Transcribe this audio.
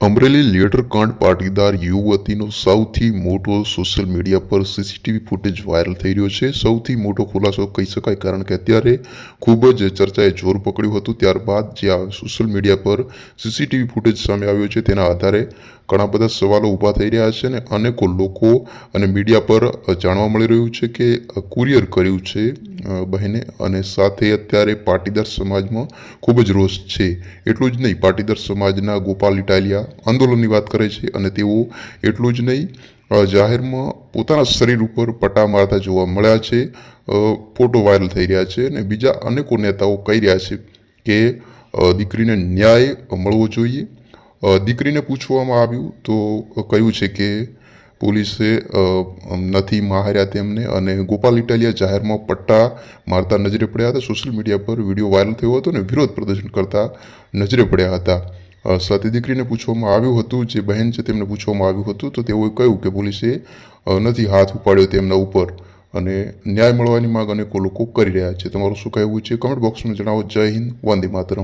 Amreli letter કાંડ પાટીદાર યુવતીનો સૌથી મોટો સોશિયલ મીડિયા પર સીસીટીવી ફૂટેજ વાયરલ થઈ રહ્યો છે. સૌથી મોટો ખુલાસો કહી શકાય કારણ કે અત્યારે ખૂબ જ ચર્ચાએ જોર પકડ્યું હતું. ત્યારબાદ જે આ સોશિયલ મીડિયા પર સીસીટીવી ફૂટેજ સામે આવ્યો છે તેના આધારે ઘણા બધા સવાલો ઊભા થઈ રહ્યા છે અને અનેકો લોકો અને મીડિયા પર જાણવા મળી રહ્યું છે કે કુરિયર કર્યું છે. બહેને અને સાથે અત્યારે પાટીદાર સમાજમાં ખૂબ જ રોષ છે. એટલું જ નહીં, પાટીદાર સમાજના ગોપાલ ઇટાલિયા આંદોલનની વાત કરે છે અને તેઓ એટલું જ નહીં જાહેરમાં પોતાના શરીર ઉપર પટ્ટા મારતા જોવા મળ્યા છે ફોટો વાયરલ થઈ રહ્યા છે અને બીજા અનેકો નેતાઓ કહી રહ્યા છે કે દીકરીને ન્યાય મળવો જોઈએ. દીકરીને પૂછવામાં આવ્યું તો કહ્યું છે કે પોલીસે નથી માર્યા તેમને અને ગોપાલ ઇટાલિયા જાહેરમાં પટ્ટા મારતા નજરે પડ્યા હતા. સોશિયલ મીડિયા પર વીડિયો વાયરલ થયો હતો અને વિરોધ પ્રદર્શન કરતા નજરે પડ્યા હતા. સાથે દીકરીને પૂછવામાં આવ્યું હતું, જે બહેન છે તેમને પૂછવામાં આવ્યું હતું, તો તેઓએ કહ્યું કે પોલીસે નથી હાથ ઉપાડ્યો તેમના ઉપર અને ન્યાય મળવાની માંગ અનેકો લોકો કરી રહ્યા છે. તમારું શું કહેવું છે? કમેન્ટ બોક્સમાં જણાવો. જય હિન્દ, વંદે માતરમ.